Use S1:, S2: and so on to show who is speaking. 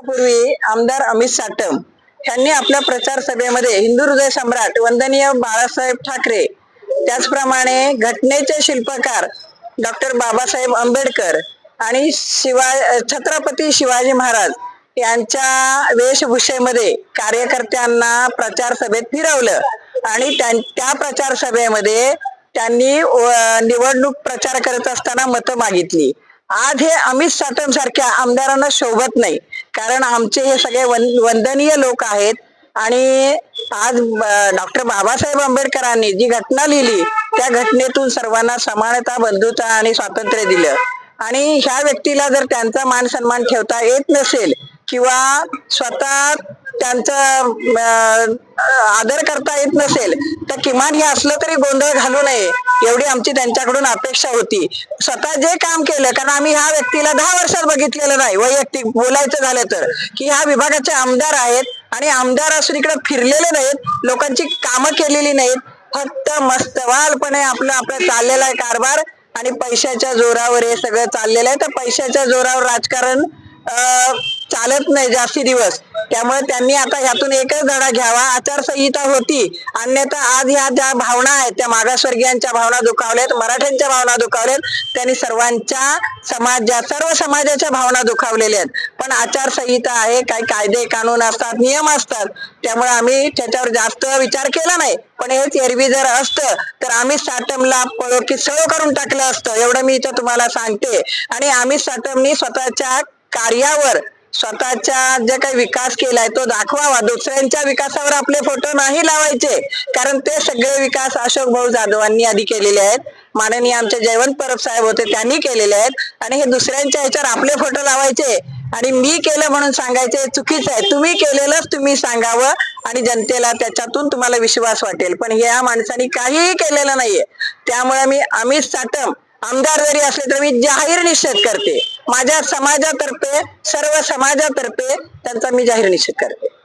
S1: पूर्वी आमदार अमित साटम यांनी आपल्या प्रचार सभेमध्ये हिंदू हृदय सम्राट वंदनीय बाळासाहेब ठाकरे त्याचप्रमाणे घटनेचे शिल्पकार डॉक्टर बाबासाहेब आंबेडकर आणि शिवा छत्रपती शिवाजी महाराज यांच्या वेशभूषेमध्ये कार्यकर्त्यांना प्रचार सभेत फिरवलं आणि त्या प्रचार सभेमध्ये त्यांनी निवडणूक प्रचार करत असताना मतं मागितली. आज हे अमित साटम सारख्या आमदारांना शोभत नाही. कारण आमचे हे सगळे वंदनीय लोक आहेत. आणि आज डॉक्टर बाबासाहेब आंबेडकरांनी जी घटना लिहिली त्या घटनेतून सर्वांना समानता बंधुता आणि स्वातंत्र्य दिलं. आणि ह्या व्यक्तीला जर त्यांचा मान सन्मान ठेवता येत नसेल किंवा स्वतः त्यांचा आदर करता येत नसेल तर किमान हे असलं तरी गोंधळ घालू नये. एवढी आमची त्यांच्याकडून अपेक्षा होती. स्वतः जे काम केलं कारण आम्ही ह्या व्यक्तीला दहा वर्षात बघितलेलं नाही वैयक्तिक बोलायचं झालं तर. की ह्या विभागाचे आमदार आहेत आणि आमदार असून इकडे फिरलेले नाहीत लोकांची कामं केलेली नाहीत. फक्त मस्तवालपणे आपलं आपलं चाललेला आहे कारभार आणि पैशाच्या जोरावर हे सगळं चाललेलं आहे. तर पैशाच्या जोरावर राजकारण चालत नाही जास्ती दिवस. त्यामुळे त्यांनी आता ह्यातून एकच धडा घ्यावा. आचारसंहिता होती. अन्यथा आज ह्या ज्या भावना आहेत त्या मागासवर्गीयांच्या भावना दुखावल्यात मराठ्यांच्या भावना दुखावल्यात त्यांनी सर्वांच्या समाजा सर्व समाजाच्या भावना दुखावलेल्या आहेत. पण आचारसंहिता आहे काही कायदे कानून असतात नियम असतात. त्यामुळे आम्ही त्याच्यावर जास्त विचार केला नाही. पण हेच एरवी जर असतं तर आम्ही साटमला पळो की सळो करून टाकलं असतं. एवढं मी इथं तुम्हाला सांगते. आणि आम्ही साटमनी स्वतःच्या कार्यावर स्वतःच्या जे काही विकास केलाय तो दाखवावा. दुसऱ्यांच्या विकासावर आपले फोटो नाही लावायचे. कारण ते सगळे विकास अशोक भाऊ जाधवांनी आधी केलेले आहेत. माननीय आमचे जयवंत परब साहेब होते त्यांनी केलेले आहेत. आणि हे दुसऱ्यांच्या ह्याच्यावर आपले फोटो लावायचे. आणि मी केलं म्हणून सांगायचे चुकीचं आहे. तुम्ही केलेलंच तुम्ही सांगावं. आणि जनतेला त्याच्यातून तुम्हाला विश्वास वाटेल. पण या माणसाने काहीही केलेलं नाहीये. त्यामुळे मी अमित साटम आमदार जरी असले तर मी जाहीर निषेध करते. माझ्या समाजातर्फे सर्व समाजातर्फे त्यांचा मी जाहीर निषेध करते.